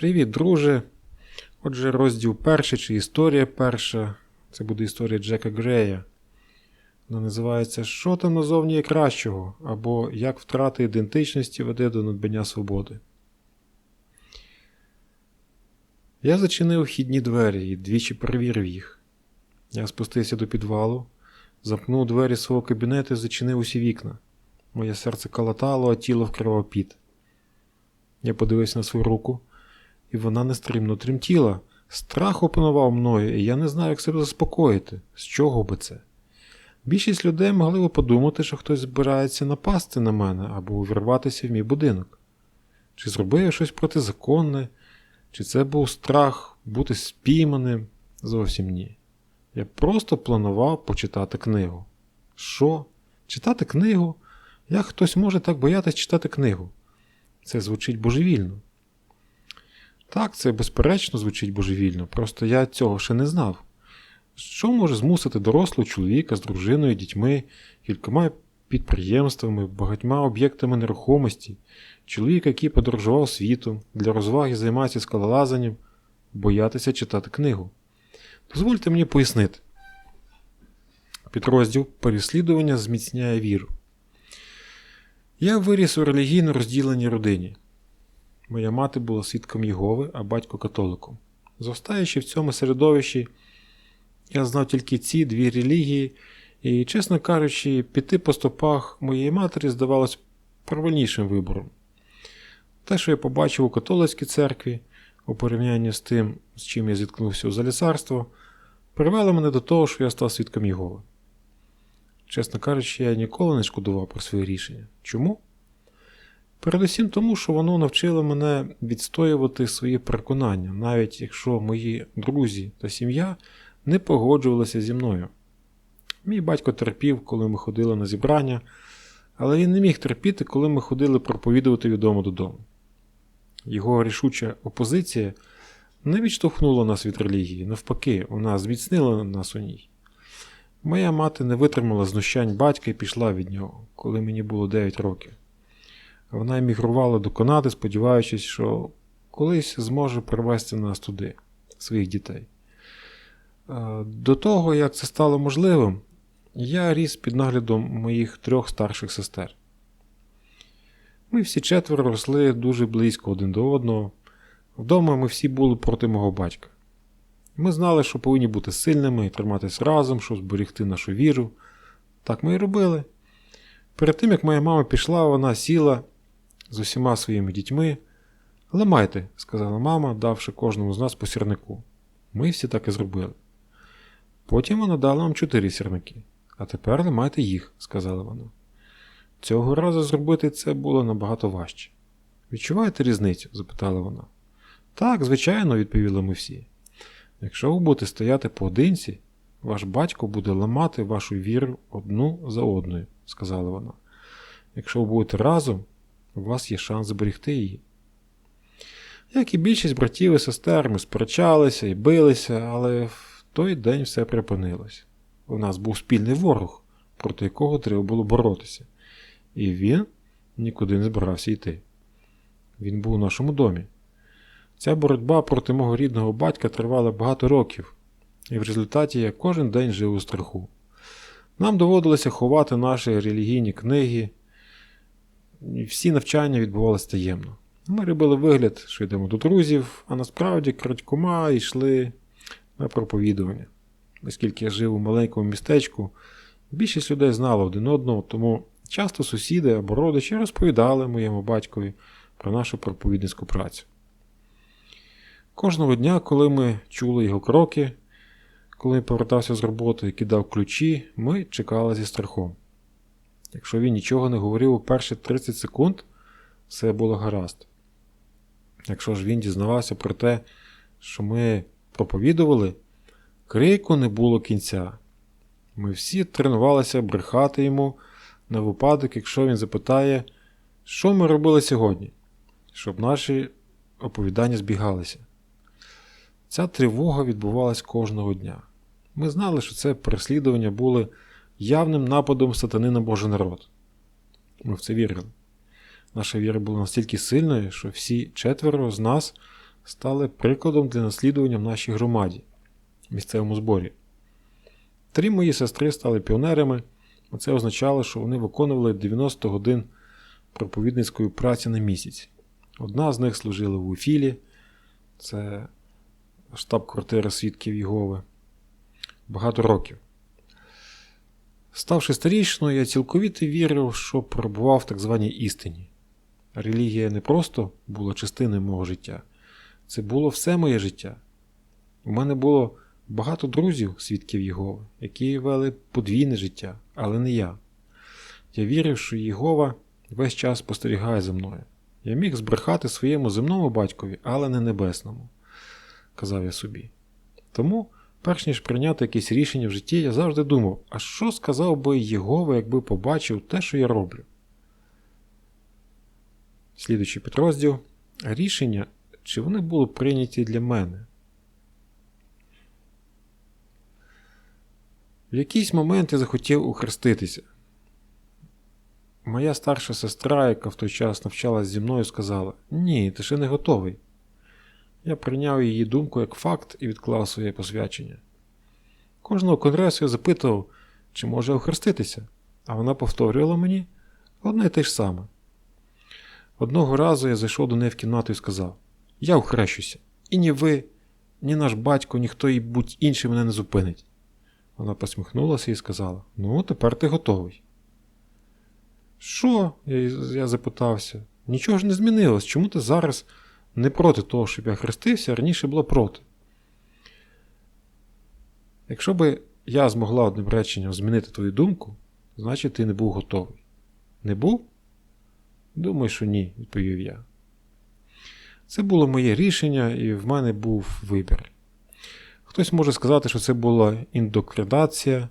Привіт, друже. Отже, розділ перший чи історія перша. Це буде історія Джека Грея. Вона називається Що там назовні є кращого? або Як втрата ідентичності веде до надбання свободи. Я зачинив вхідні двері і двічі перевірив їх. Я спустився до підвалу, замкнув двері свого кабінету і зачинив усі вікна. Моє серце калатало, а тіло вкривав піт. Я подивився на свою руку, і вона нестримно тремтіла. Страх опанував мною, і я не знаю, як себе заспокоїти. З чого би це? Більшість людей могли би подумати, що хтось збирається напасти на мене або увірватися в мій будинок. Чи зробив я щось протизаконне, чи це був страх бути спійманим? Зовсім ні. Я просто планував почитати книгу. Що? Читати книгу? Як хтось може так боятися читати книгу? Це звучить божевільно. Так, це безперечно звучить божевільно, просто я цього ще не знав. Що може змусити дорослого чоловіка з дружиною, дітьми, кількома підприємствами, багатьма об'єктами нерухомості, чоловіка, який подорожував світом, для розваги займається скалолазанням, боятися читати книгу? Дозвольте мені пояснити. Підрозділ переслідування зміцняє віру. Я виріс у релігійно розділеній родині. Моя мати була свідком Єгови, а батько католиком. Зростаючи в цьому середовищі, я знав тільки ці дві релігії, і, чесно кажучи, піти по стопах моєї матері здавалось правильнішим вибором. Те, що я побачив у католицькій церкві, у порівнянні з тим, з чим я зіткнувся у залісарство, привело мене до того, що я став свідком Єгови. Чесно кажучи, я ніколи не шкодував про своє рішення. Чому? Передусім тому, що воно навчило мене відстоювати свої переконання, навіть якщо мої друзі та сім'я не погоджувалися зі мною. Мій батько терпів, коли ми ходили на зібрання, але він не міг терпіти, коли ми ходили проповідувати від дому додому. Його рішуча опозиція не відштовхнула нас від релігії, навпаки, вона зміцнила нас у ній. Моя мати не витримала знущань батька і пішла від нього, коли мені було 9 років. Вона емігрувала до Канади, сподіваючись, що колись зможе привезти нас туди, своїх дітей. До того, як це стало можливим, я ріс під наглядом моїх трьох старших сестер. Ми всі четверо росли дуже близько один до одного. Вдома ми всі були проти мого батька. Ми знали, що повинні бути сильними і триматись разом, щоб зберегти нашу віру. Так ми і робили. Перед тим, як моя мама пішла, вона сіла з усіма своїми дітьми. Ламайте, сказала мама, давши кожному з нас по сірнику. Ми всі так і зробили. Потім вона дала нам чотири сірники. А тепер ламайте їх, сказала вона. Цього разу зробити це було набагато важче. Відчуваєте різницю? запитала вона. Так, звичайно, відповіли ми всі. Якщо ви будете стояти поодинці, ваш батько буде ламати вашу віру одну за одною, сказала вона. Якщо ви будете разом, у вас є шанс зберегти її. Як і більшість братів і сестер, ми сперечалися і билися, але в той день все припинилось. У нас був спільний ворог, проти якого треба було боротися, і він нікуди не збирався йти. Він був у нашому домі. Ця боротьба проти мого рідного батька тривала багато років, і в результаті я кожен день жив у страху. Нам доводилося ховати наші релігійні книги, всі навчання відбувалися таємно. Ми робили вигляд, що йдемо до друзів, а насправді крадькома йшли на проповідування. Оскільки я жив у маленькому містечку, більшість людей знала один одного, тому часто сусіди або родичі розповідали моєму батькові про нашу проповідницьку працю. Кожного дня, коли ми чули його кроки, коли він повертався з роботи і кидав ключі, ми чекали зі страхом. Якщо він нічого не говорив у перші 30 секунд, все було гаразд. Якщо ж він дізнавався про те, що ми проповідували, крику не було кінця. Ми всі тренувалися брехати йому на випадок, якщо він запитає, що ми робили сьогодні, щоб наші оповідання збігалися. Ця тривога відбувалась кожного дня. Ми знали, що це переслідування були явним нападом сатани на Божий народ. Ми в це вірили. Наша віра була настільки сильною, що всі четверо з нас стали прикладом для наслідування в нашій громаді, місцевому зборі. Три мої сестри стали піонерами, а це означало, що вони виконували 90 годин проповідницької праці на місяць. Одна з них служила в Уфілі, це штаб-квартира свідків Єгови, багато років. Ставши старішною, я цілковіто вірив, що перебував в так званій істині. Релігія не просто була частиною мого життя, це було все моє життя. У мене було багато друзів, свідків Єгови, які вели подвійне життя, але не я. Я вірив, що Єгова весь час спостерігає за мною. Я міг збрехати своєму земному батькові, але не небесному, казав я собі. Тому, перш ніж прийняти якесь рішення в житті, я завжди думав, а що сказав би Єгова, якби побачив те, що я роблю? Слідуючий підрозділ. Рішення, чи вони були прийняті для мене? В якийсь момент я захотів ухреститися. Моя старша сестра, яка в той час навчалась зі мною, сказала: Ні, ти ще не готовий. Я прийняв її думку як факт і відклав своє посвячення. Кожного конгресу я запитував, чи може охреститися, а вона повторювала мені одне й те ж саме. Одного разу я зайшов до неї в кімнату і сказав: Я охрещуся, і ні ви, ні наш батько, ніхто і будь інший мене не зупинить. Вона посміхнулася і сказала: Ну, тепер ти готовий. Що? Я, запитався. Нічого ж не змінилось. Чому ти зараз не проти того, щоб я хрестився, раніше було проти? Якщо би я змогла одним реченням змінити твою думку, значить ти не був готовий. Не був? Думаю, що ні, відповів я. Це було моє рішення, і в мене був вибір. Хтось може сказати, що це була індокринація.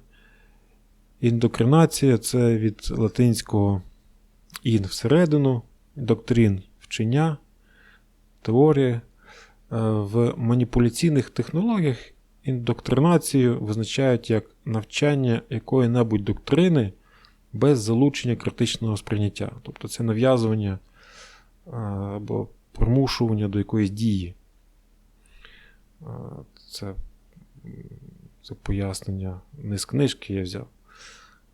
Індокринація це від латинського ін всередину, доктрин вчення, теорія. Е, В маніпуляційних технологіях індоктринацію визначають як навчання якої-небудь доктрини без залучення критичного сприйняття. Тобто це нав'язування е, або примушування до якоїсь дії. Е, Це, це пояснення не з книжки я взяв,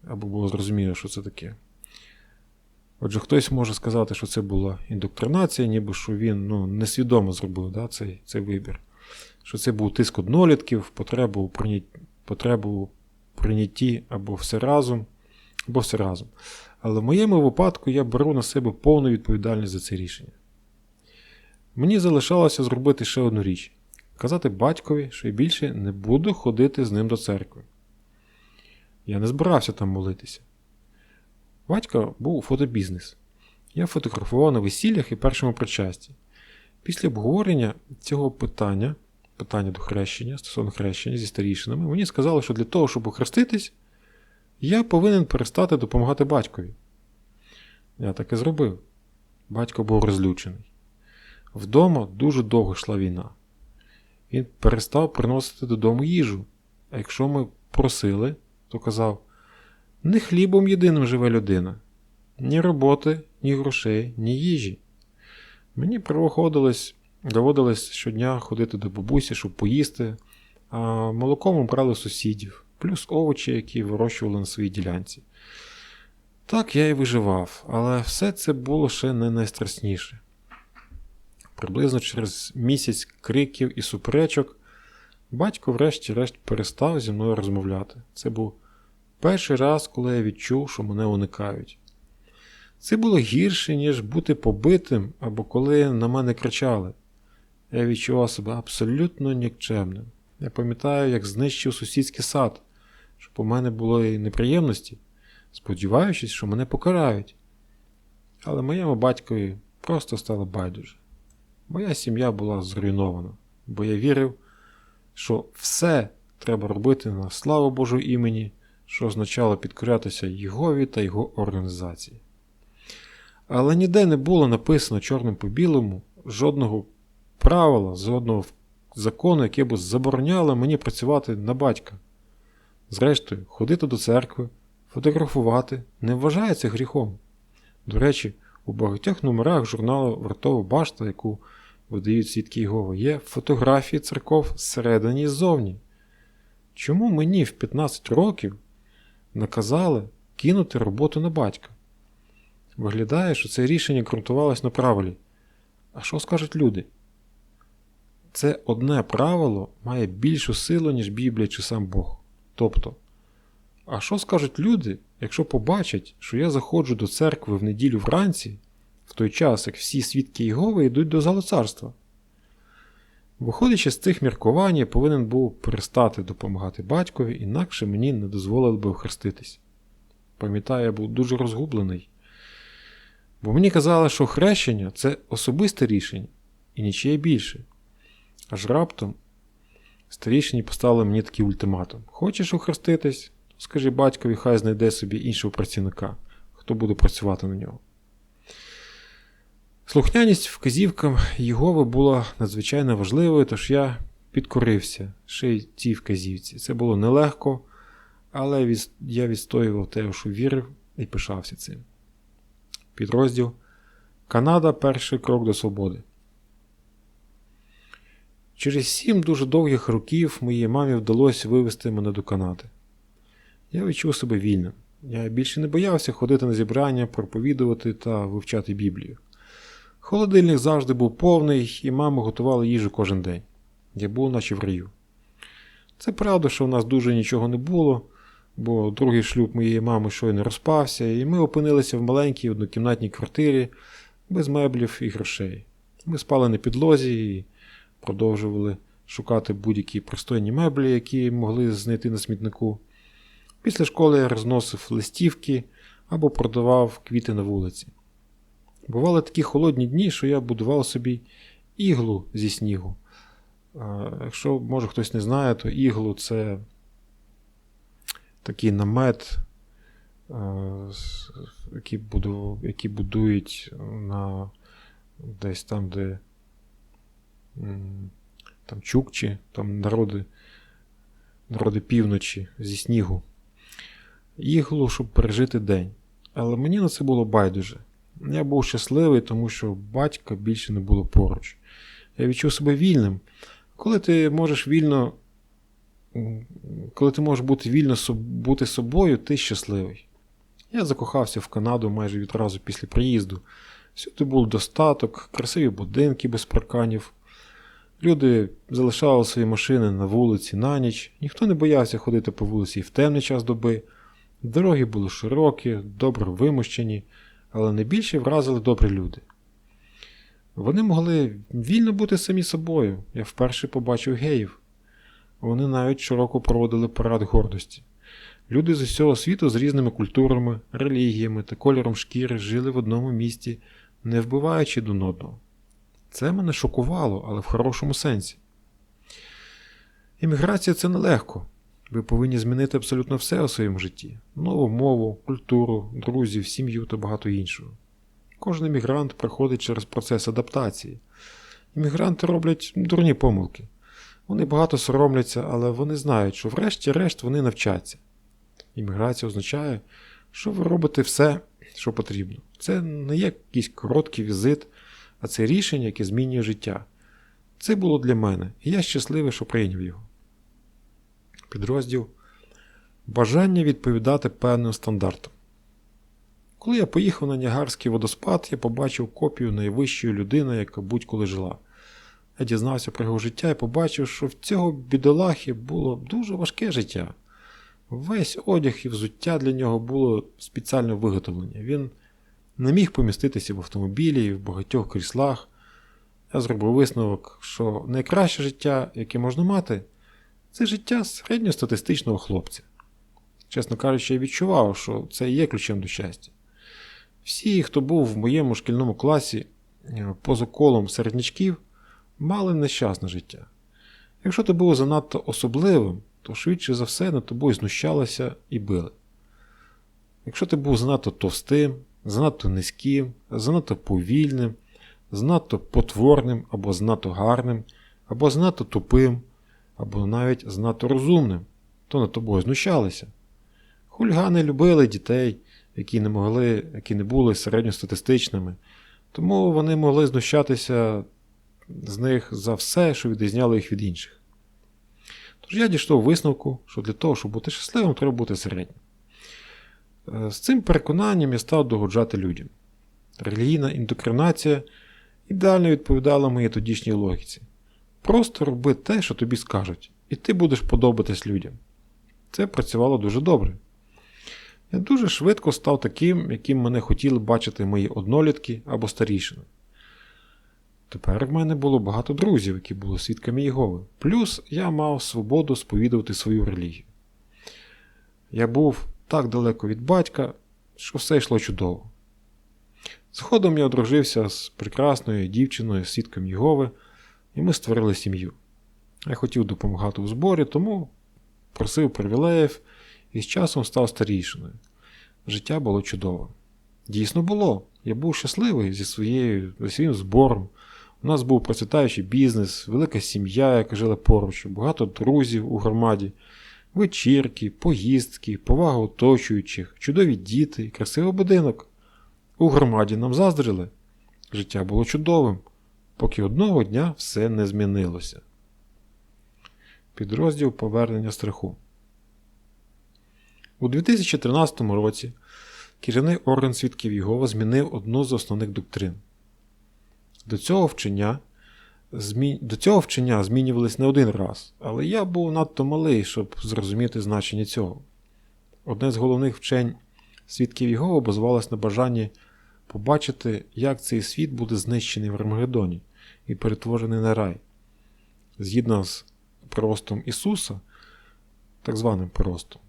або було зрозуміло, що це таке. Отже, хтось може сказати, що це була індоктринація, ніби що він ну, несвідомо зробив да, цей цей вибір. Що це був тиск однолітків, потребу у прийнятті, потребу у прийнятті або все разом, або все разом. Але в моєму випадку я беру на себе повну відповідальність за це рішення. Мені залишалося зробити ще одну річ: казати батькові, що я більше не буду ходити з ним до церкви. Я не збирався там молитися. Батька був фотобізнес. Я фотографував на весіллях і першому причасті. Після обговорення цього питання, питання до хрещення, стосовно хрещення зі старішинами, мені сказали, що для того, щоб охреститись, я повинен перестати допомагати батькові. Я так і зробив. Батько був розлючений. Вдома дуже довго йшла війна. Він перестав приносити додому їжу. А якщо ми просили, то казав: не хлібом єдиним живе людина, ні роботи, ні грошей, ні їжі. Мені приводилось, доводилось щодня ходити до бабусі, щоб поїсти, а молоком ми брали сусідів, плюс овочі, які вирощували на своїй ділянці. Так я і виживав, але все це було ще не найстрасніше. Приблизно через місяць криків і суперечок батько врешті-решт перестав зі мною розмовляти. Це був перший раз, коли я відчув, що мене уникають. Це було гірше, ніж бути побитим або коли на мене кричали. Я відчував себе абсолютно нікчемним. Я пам'ятаю, як знищив сусідський сад, щоб у мене було і неприємності, сподіваючись, що мене покарають. Але моєму батькові просто стало байдуже. Моя сім'я була зруйнована, бо я вірив, що все треба робити на славу Божого імені, що означало підкорятися Єгові та його організації. Але ніде не було написано чорним по білому жодного правила, жодного закону, яке б забороняло мені працювати на батька. Зрештою, ходити до церкви, фотографувати не вважається гріхом. До речі, у багатьох номерах журналу Вартова башта, яку видають свідки Єгови, є фотографії церков зсередині і ззовні. Чому мені в 15 років наказали кинути роботу на батька? Виглядає, що це рішення ґрунтувалось на правилі. А що скажуть люди? Це одне правило має більшу силу, ніж Біблія чи сам Бог. Тобто, а що скажуть люди, якщо побачать, що я заходжу до церкви в неділю вранці, в той час, як всі свідки Єгови йдуть до залу царства? Виходячи з цих міркувань, я повинен був перестати допомагати батькові, інакше мені не дозволили би охреститись. Пам'ятаю, я був дуже розгублений. Бо мені казали, що хрещення це особисте рішення і нічиє більше. Аж раптом старішині поставили мені такий ультиматум: Хочеш охреститись? Скажи батькові, хай знайде собі іншого працівника, хто буде працювати на нього. Слухняність вказівкам Єгови була надзвичайно важливою, тож я підкорився ще й цій вказівці. Це було нелегко, але я відстоював те, що вірив і пишався цим. Підрозділ Канада перший крок до свободи. Через сім дуже довгих років моїй мамі вдалося вивезти мене до Канади. Я відчув себе вільним. Я більше не боявся ходити на зібрання, проповідувати та вивчати Біблію. Холодильник завжди був повний, і мама готувала їжу кожен день. Я був наче в раю. Це правда, що в нас дуже нічого не було, бо другий шлюб моєї мами щойно розпався, і ми опинилися в маленькій однокімнатній квартирі без меблів і грошей. Ми спали на підлозі і продовжували шукати будь-які пристойні меблі, які могли знайти на смітнику. Після школи я розносив листівки або продавав квіти на вулиці. Бували такі холодні дні, що я будував собі іглу зі снігу. Якщо, може, хтось не знає, то іглу це такий намет, який, будують на десь там, де там Чукчі, там народи, народи півночі зі снігу. Іглу, щоб пережити день. Але мені на це було байдуже. Я був щасливий, тому що батька більше не було поруч. Я відчув себе вільним. Коли ти можеш вільно, коли ти можеш бути вільно бути собою, ти щасливий. Я закохався в Канаду майже відразу після приїзду. Всюди був достаток, красиві будинки без парканів. Люди залишали свої машини на вулиці на ніч, ніхто не боявся ходити по вулиці в темний час доби. Дороги були широкі, добре вимощені, але найбільше вразили добрі люди. Вони могли вільно бути самі собою. Я вперше побачив геїв. Вони навіть щороку проводили парад гордості. Люди з усього світу з різними культурами, релігіями та кольором шкіри жили в одному місті, не вбиваючи один одного. Це мене шокувало, але в хорошому сенсі. Імміграція це нелегко. Ви повинні змінити абсолютно все у своєму житті: нову мову, культуру, друзів, сім'ю та багато іншого. Кожен іммігрант проходить через процес адаптації. Іммігранти роблять дурні помилки. Вони багато соромляться, але вони знають, що врешті-решт вони навчаться. Імміграція означає, що ви робите все, що потрібно. Це не є якийсь короткий візит, а це рішення, яке змінює життя. Це було для мене, і я щасливий, що прийняв його. Підрозділ Бажання відповідати певним стандартам. Коли я поїхав на Ніагарський водоспад, я побачив копію найвищої людини, яка будь-коли жила. Я дізнався про його життя і побачив, що в цього бідолахи було дуже важке життя. Весь одяг і взуття для нього було спеціально виготовлення. Він не міг поміститися в автомобілі і в багатьох кріслах. Я зробив висновок, що найкраще життя, яке можна мати, це життя середньостатистичного хлопця. Чесно кажучи, я відчував, що це є ключем до щастя. Всі, хто був в моєму шкільному класі поза колом середнячків, мали нещасне життя. Якщо ти був занадто особливим, то швидше за все над тобою знущалися і били. Якщо ти був занадто товстим, занадто низьким, занадто повільним, занадто потворним або занадто гарним, або занадто тупим, або навіть занадто розумним, то над тобою знущалися. Хульгани любили дітей, які не могли, які не були середньостатистичними, тому вони могли знущатися з них за все, що відрізняло їх від інших. Тож я дійшов висновку, що для того, щоб бути щасливим, треба бути середнім. Е, З цим переконанням я став догоджати людям. Релігійна індокринація ідеально відповідала моїй тодішній логіці. Просто роби те, що тобі скажуть, і ти будеш подобатись людям. Це працювало дуже добре. Я дуже швидко став таким, яким мене хотіли бачити мої однолітки або старішини. Тепер в мене було багато друзів, які були свідками Єгови. Плюс я мав свободу сповідувати свою релігію. Я був так далеко від батька, що все йшло чудово. Згодом я одружився з прекрасною дівчиною, свідком Єгови, і ми створили сім'ю. Я хотів допомагати у зборі, тому просив привілеїв і з часом став старішиною. Життя було чудове. Дійсно було. Я був щасливий зі, своєю, зі своїм збором. У нас був процвітаючий бізнес, велика сім'я, яка жила поруч, багато друзів у громаді, вечірки, поїздки, повага оточуючих, чудові діти, красивий будинок. У громаді нам заздрили. Життя було чудовим, поки одного дня все не змінилося. Підрозділ Повернення страху. У 2013 році керівний орган свідків Єгова змінив одну з основних доктрин. До цього вчення змі... До цього вчення змінювались не один раз, але я був надто малий, щоб зрозуміти значення цього. Одне з головних вчень свідків Єгова базувалось на бажанні побачити, як цей світ буде знищений в Армагеддоні і перетворений на рай. Згідно з простом Ісуса, так званим простом,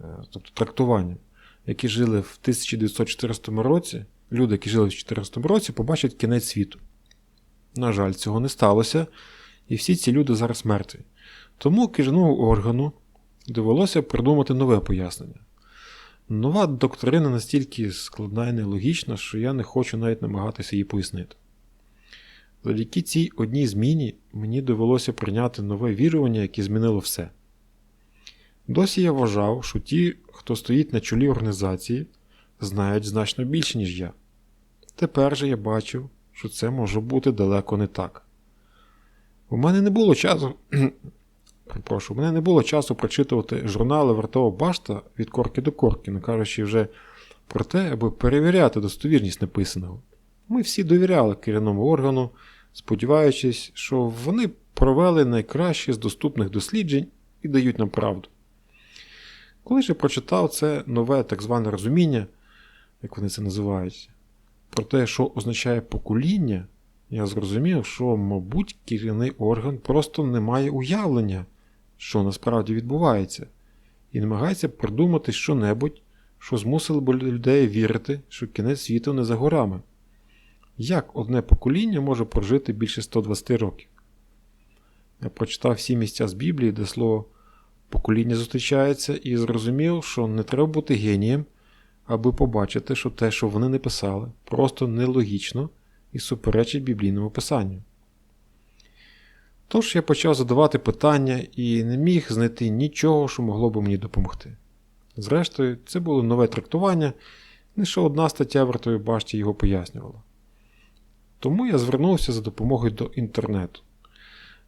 е, тобто трактуванням, які жили в 1914 році, люди, які жили в 2014 році, побачать кінець світу. На жаль, цього не сталося, і всі ці люди зараз мертві. Тому керівному органу довелося придумати нове пояснення. Нова доктрина настільки складна і нелогічна, що я не хочу навіть намагатися її пояснити. Завдяки цій одній зміні мені довелося прийняти нове вірування, яке змінило все. Досі я вважав, що ті, хто стоїть на чолі організації, знають значно більше, ніж я. Тепер же я бачив, що це може бути далеко не так. У мене не було часу. Прошу, мене не було часу прочитувати журнали Вартова башта від корки до корки, не кажучи вже про те, аби перевіряти достовірність написаного. Ми всі довіряли керівному органу, сподіваючись, що вони провели найкраще з доступних досліджень і дають нам правду. Коли ж я прочитав це нове так зване розуміння, як вони це називають, про те, що означає покоління, я зрозумів, що, мабуть, керівний орган просто не має уявлення, що насправді відбувається, і намагається придумати що-небудь, що змусило б людей вірити, що кінець світу не за горами. Як одне покоління може прожити більше 120 років? Я прочитав всі місця з Біблії, де слово покоління зустрічається, і зрозумів, що не треба бути генієм, аби побачити, що те, що вони не писали, просто нелогічно і суперечить біблійному писанню. Тож я почав задавати питання і не міг знайти нічого, що могло б мені допомогти. Зрештою, це було нове трактування, лише одна стаття в ртовій башті його пояснювала. Тому я звернувся за допомогою до інтернету.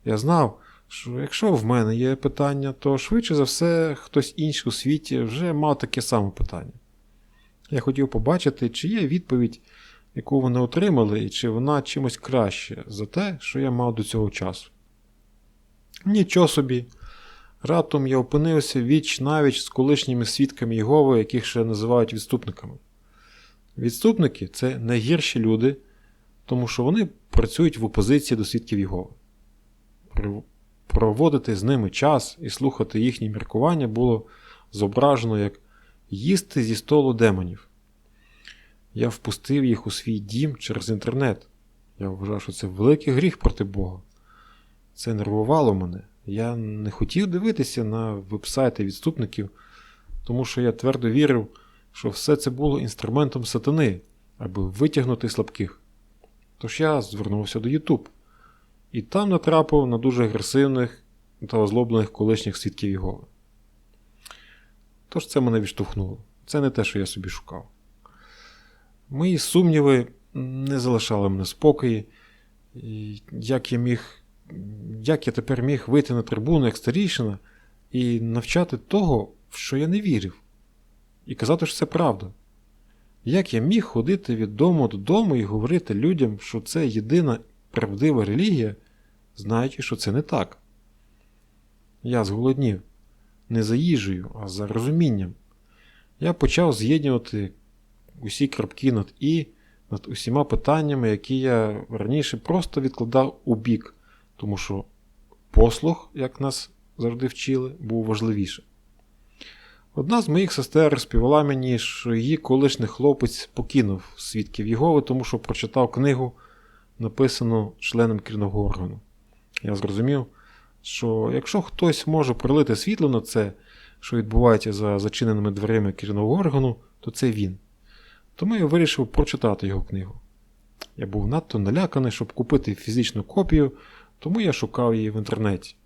Я знав, що якщо в мене є питання, то швидше за все хтось інший у світі вже мав таке саме питання. Я хотів побачити, чи є відповідь, яку вони отримали, і чи вона чимось краще за те, що я мав до цього часу. Нічого собі. Раптом я опинився віч навіч з колишніми свідками Єгови, яких ще називають відступниками. Відступники це найгірші люди, тому що вони працюють в опозиції до свідків Єгови. Проводити з ними час і слухати їхні міркування було зображено як їсти зі столу демонів. Я впустив їх у свій дім через інтернет. Я вважав, що це великий гріх проти Бога. Це нервувало мене. Я не хотів дивитися на вебсайти відступників, тому що я твердо вірив, що все це було інструментом сатани, аби витягнути слабких. Тож я звернувся до YouTube. І там натрапив на дуже агресивних та озлоблених колишніх свідків Єгови. Тож це мене відштовхнуло. Це не те, що я собі шукав. Мої сумніви не залишали мене спокої, як я міг. Як я тепер міг вийти на трибуну як старішина і навчати того, в що я не вірив, і казати, що це правда. Як я міг ходити від дому додому і говорити людям, що це єдина правдива релігія, знаючи, що це не так? Я зголоднів не за їжею, а за розумінням. Я почав з'єднувати усі крапки над І, над усіма питаннями, які я раніше просто відкладав у бік, тому що послух, як нас завжди вчили, був важливіше. Одна з моїх сестер розповіла мені, що її колишній хлопець покинув свідків Єгови, тому що прочитав книгу, написану членом керівного органу. Я зрозумів, що якщо хтось може пролити світло на це, що відбувається за зачиненими дверима керівного органу, то це він. Тому я вирішив прочитати його книгу. Я був надто наляканий, щоб купити фізичну копію, тому я шукав її в інтернеті.